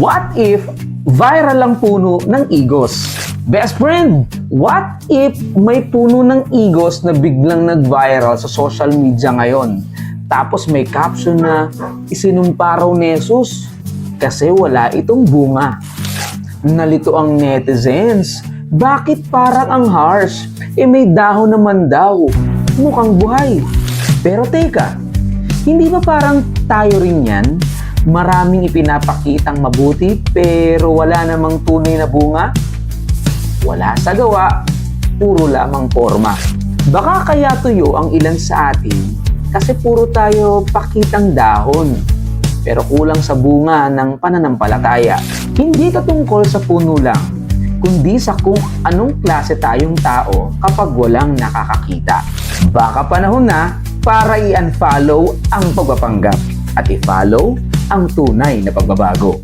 What if viral ang puno ng igos? Best friend, what if may puno ng igos na biglang nag-viral sa social media ngayon? Tapos may caption na isinumpa raw ni Jesus kasi wala itong bunga. Nalito ang netizens. Bakit parang ang harsh? Eh may dahon naman daw. Mukhang buhay. Pero teka, hindi ba parang tayo rin yan? Maraming ipinapakitang mabuti pero wala namang tunay na bunga? Wala sa gawa, puro lamang forma. Baka kaya tuyo ang ilan sa atin kasi puro tayo pakitang dahon pero kulang sa bunga ng pananampalataya. Hindi ito tungkol sa puno lang, kundi sa kung anong klase tayong tao kapag walang nakakakita. Baka panahon na para i-unfollow ang pagpapanggap at i-follow ang tunay na pagbabago.